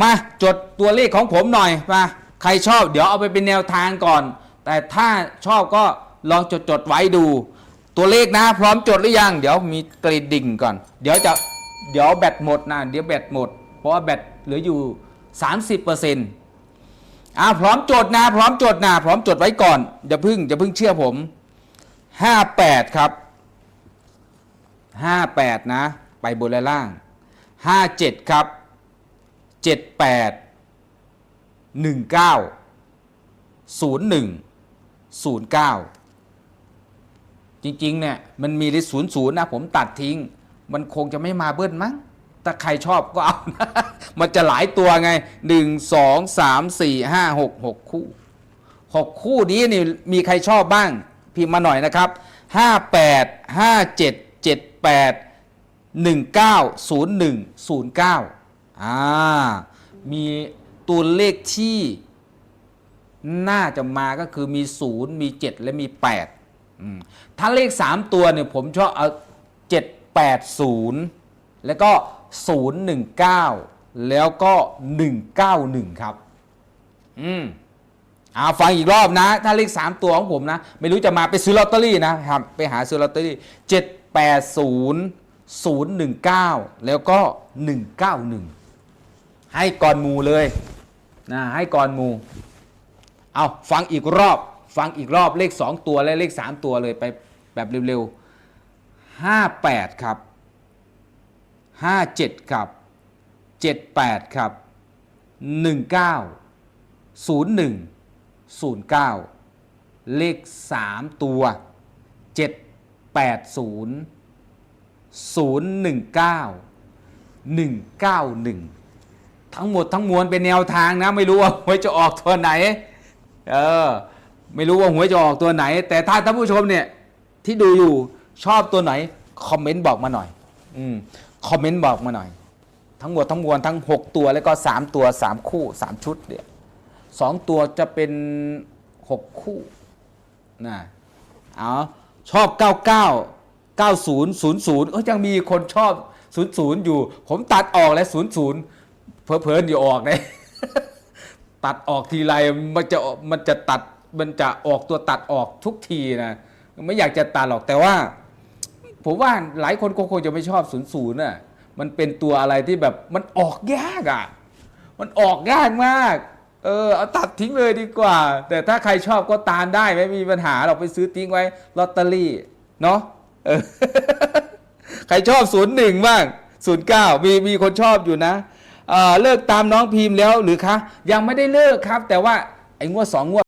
มาจดตัวเลขของผมหน่อยมาใครชอบเดี๋ยวเอาไปเป็นแนวทางก่อน แต่ถ้าชอบก็ลองจดจดไว้ดู ตัวเลขนะ พร้อมจดหรือยัง เดี๋ยวมีกรีดดิ่งก่อน เดี๋ยวจะเดี๋ยวแบตหมดนะเดี๋ยวแบตหมด เพราะว่าแบตเหลืออยู่ 30%อ่าพร้อมจดนะ พร้อมจดนะพร้อมจดไว้ก่อนอย่าพึ่งอย่าพึ่งเชื่อผม 58 ครับ 58 นะ ไปบนและล่าง 57 ครับ 78 19 01 09 จริงๆเนี่ยมันมีที่ศูนย์ศูนย์นะผมตัดทิ้ง มันคงจะไม่มาเบิ้ลมั้งถ้าใครชอบก็เอานะมันจะหลายตัวไง 1 2 3 4 5 6 6 คู่ 6 คู่นี้นี่มีใครชอบบ้าง พิมพ์มาหน่อยนะครับ 58 57 78 190109 อ่ามีตัวเลขที่น่าจะมาก็คือมี 0 มี 7 และมี8ถ้าเลข 3 ตัวเนี่ยผมชอบเอา 780 แล้วก็ 019 แล้วก็ 191 ครับ อืมอ่าฟังอีกรอบนะ ถ้าเลข 3 ตัวของผมนะ ไม่รู้จะมาไปซื้อลอตเตอรี่นะครับ ไปหาซื้อลอตเตอรี่ 780 019 แล้วก็ 191 ให้ก่อนหมูเลยนะให้ก่อนหมูเอาฟังอีกรอบ ฟังอีกรอบเลข 2 ตัวและเลข 3 ตัวเลยไปแบบเร็วๆ 58 ครับ 57 ครับ 78 ครับ 19 01 09 เลข 3 ตัว 780 019 191 ทั้งหมดทั้งมวลเป็นแนวทางนะ ไม่รู้ว่าหวยจะออกตัวไหน เออ ไม่รู้ว่าหวยจะออกตัวไหน แต่ถ้าท่านผู้ชมเนี่ย ที่ดูอยู่ชอบตัวไหนคอมเมนต์บอกมาหน่อย อืมคอมเมนต์บอกมาหน่อย ทั้งหมดทั้งมวลทั้ง 6 ตัวแล้วก็ 3 ตัว 3 คู่ 3 ชุดเนี่ยสองตัวจะเป็นหกคู่นะเอาชอบ 99 90 00 เอ้ยยังมีคนชอบ 00 อยู่ ผมตัดออกแล้ว 00 เพอเพลินอยู่ออกเลยตัดออกทีไรมันจะมันจะตัดมันจะออกตัวตัดออกทุกทีนะไม่อยากจะตัดหรอกแต่ว่า ผมว่าหลายคนก็คงจะไม่ชอบ00น่ะมันเป็นตัวอะไรที่แบบมันออกยากอะ มันออกยากมาก เออเอาตัดทิ้งเลยดีกว่า แต่ถ้าใครชอบก็ตามได้ไม่มีปัญหาเราไปซื้อทิ้งไว้ลอตเตอรี่เนาะเออใครชอบศูนย์หนึ่งบ้างศูนย์เก้ามีมีคนชอบอยู่นะ เลิกตามน้องพิมพ์แล้วหรือคะยังไม่ได้เลิกครับ แต่ว่าไอ้งวดสองงวด